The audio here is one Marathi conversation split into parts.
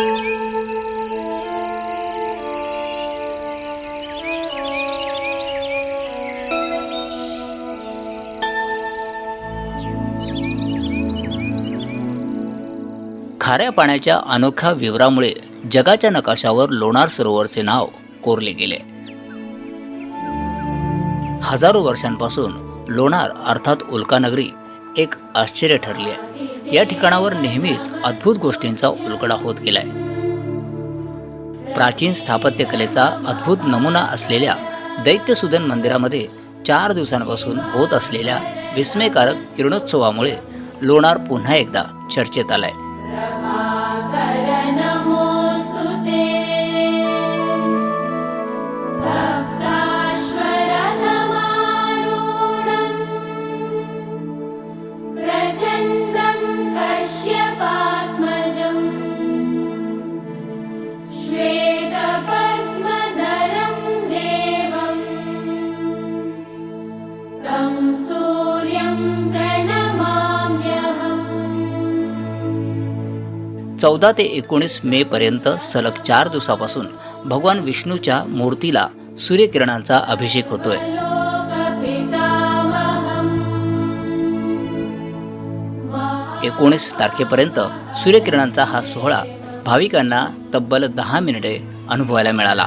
खाऱ्या पाण्याच्या अनोख्या विवरामुळे जगाच्या नकाशावर लोणार सरोवरचे नाव कोरले गेले. हजारो वर्षांपासून लोणार अर्थात उल्कानगरी एक आश्चर्य ठरले आहे या ठिकाणावर नेहमीच अद्भुत गोष्टींचा उलगडा होत गेलाय. प्राचीन स्थापत्यकलेचा अद्भुत नमुना असलेल्या दैत्यसुदन मंदिरामध्ये चार दिवसांपासून होत असलेल्या विस्मयकारक किरणोत्सवामुळे लोणार पुन्हा एकदा चर्चेत आलाय. चौदा ते एकोणीस मे पर्यंत सलग चार दिवसापासून भगवान विष्णूच्या मूर्तीला सूर्यकिरणांचा अभिषेक होतोय. एकोणीस तारखेपर्यंत सूर्यकिरणांचा हा सोहळा भाविकांना तब्बल दहा मिनिटे अनुभवायला मिळाला.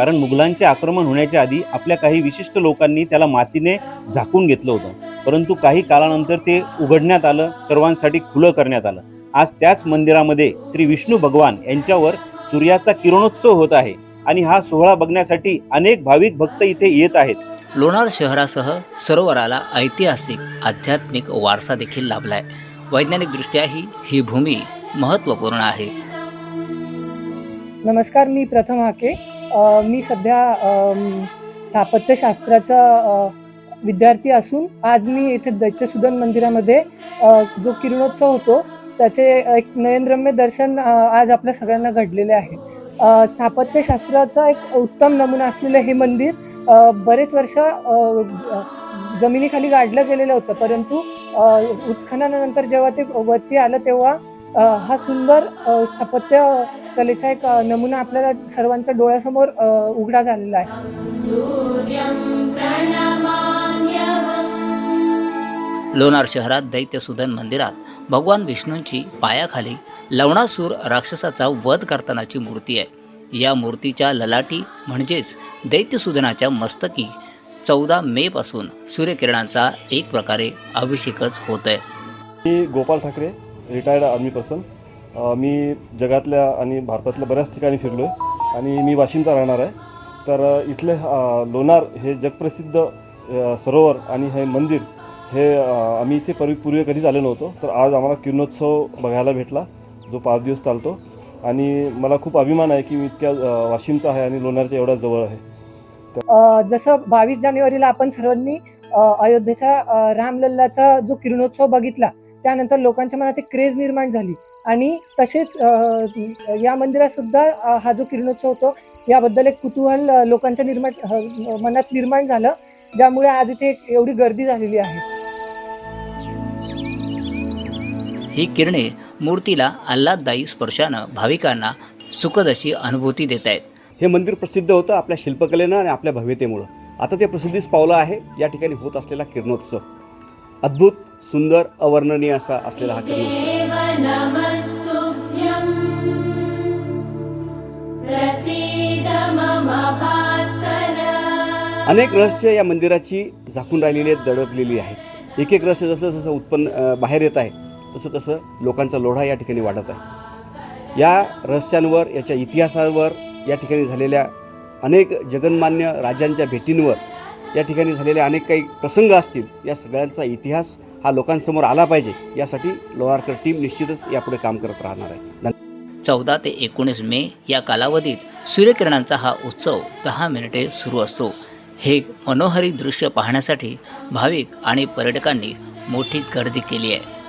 कारण मुघलांचे आक्रमण होण्याच्या आधी आपल्या काही विशिष्ट लोकांनी त्याला मातीने झाकून घेतलं होतं. परंतु काही काळानंतर ते उघडण्यात आलं सर्वांसाठी खुलं करण्यात आलं. आज त्याच मंदिरामध्ये श्री विष्णू भगवान यांच्यावर सूर्याचा किरणोत्सव होत आहे आणि हा सोहळा बघण्यासाठी अनेक भाविक भक्त इथे येत आहेत. लोणार शहरासह सरोवराला ऐतिहासिक आध्यात्मिक वारसा देखील लाभलाय. वैज्ञानिकदृष्ट्याही ही भूमी महत्त्वपूर्ण आहे. नमस्कार मी प्रथम हाके. मी सध्या स्थापत्यशास्त्राचा विद्यार्थी असून आज मी इथे दैत्यसुदन मंदिरामध्ये जो किरणोत्सव होतो त्याचे एक नयनरम्य दर्शन आज आपल्या सगळ्यांना घडलेले आहे. स्थापत्यशास्त्राचा एक उत्तम नमुना असलेलं हे मंदिर बरेच वर्ष जमिनीखाली गाडलं गेलेलं होतं. परंतु उत्खननानंतर जेव्हा ते वरती आलं तेव्हा हा सुंदर स्थापत्य कलेचा एक नमुना आपल्याला सर्वांच्या डोळ्यासमोर उघडा झालेला आहे. लोणार शहरात दैत्यसुदन मंदिरात भगवान विष्णूंची पायाखाली लवणासूर राक्षसाचा वध करतानाची मूर्ती आहे. या मूर्तीच्या ललाटी म्हणजेच दैत्यसुदनाच्या मस्तकी चौदा मे पासून सूर्यकिरणांचा एक प्रकारे अभिषेकच होत आहे मी Gopal Thackeray retired army person मी जगातल्या आणि भारतातल्या बऱ्याच ठिकाणी फिरलो आहे आणि मी वाशिमचा राहणार आहे. तर इथले लोणार हे जगप्रसिद्ध सरोवर आणि हे मंदिर हे आम्ही इथे पूर्वी पूर्वी कधीच आलो नव्हतो. तर आज आम्हाला किरणोत्सव बघायला भेटला जो पाच दिवस चालतो. आणि मला खूप अभिमान आहे की मी इतक्या वाशिमचा आहे आणि लोणारच्या एवढ्या जवळ आहे. जसं बावीस जानेवारीला आपण सर्वांनी अयोध्येच्या रामलल्लाचा जो किरणोत्सव बघितला त्यानंतर लोकांच्या मनात एक क्रेज निर्माण झाली. आणि तसेच या मंदिरात सुद्धा अ, हा जो किरणोत्सव होतो याबद्दल एक कुतूहल लोकांच्या निर्माण मनात निर्माण झालं ज्यामुळे आज इथे एक एवढी गर्दी झालेली आहे. ही किरणे मूर्तीला आल्हाददायी स्पर्शानं भाविकांना सुखद अशी अनुभूती देत आहेत. हे मंदिर प्रसिद्ध होतं आपल्या शिल्पकलेनं आणि आपल्या भव्यतेमुळं. आता ते प्रसिद्धीस पावलं आहे या ठिकाणी होत असलेला किरणोत्सव. अद्भुत सुंदर अवर्णनीय असा असलेला हा किरणोत्सव भास्कर। अनेक रहस्य या मंदिराची झाकून राहिलेली आहेत दडपलेली आहेत. एक एक रहस्य जसं जसं उत्पन्न बाहेर येत आहे तसं तसं लोकांचा लोढा या ठिकाणी वाढत आहे. या रहस्यांवर याच्या इतिहासावर या ठिकाणी झालेल्या अनेक जगन्मान्य राजांच्या भेटींवर या ठिकाणी झालेले अनेक काही प्रसंग असतील या सगळ्यांचा इतिहास हा लोकांसमोर आला पाहिजे. यासाठी लोणारकर टीम निश्चितच यापुढे काम करत राहणार आहे. चौदा ते एकोणीस मे या कालावधीत सूर्यकिरणांचा हा उत्सव दहा मिनिटे सुरू असतो. हे मनोहरी दृश्य पाहण्यासाठी भाविक आणि पर्यटकांनी मोठी गर्दी केली आहे.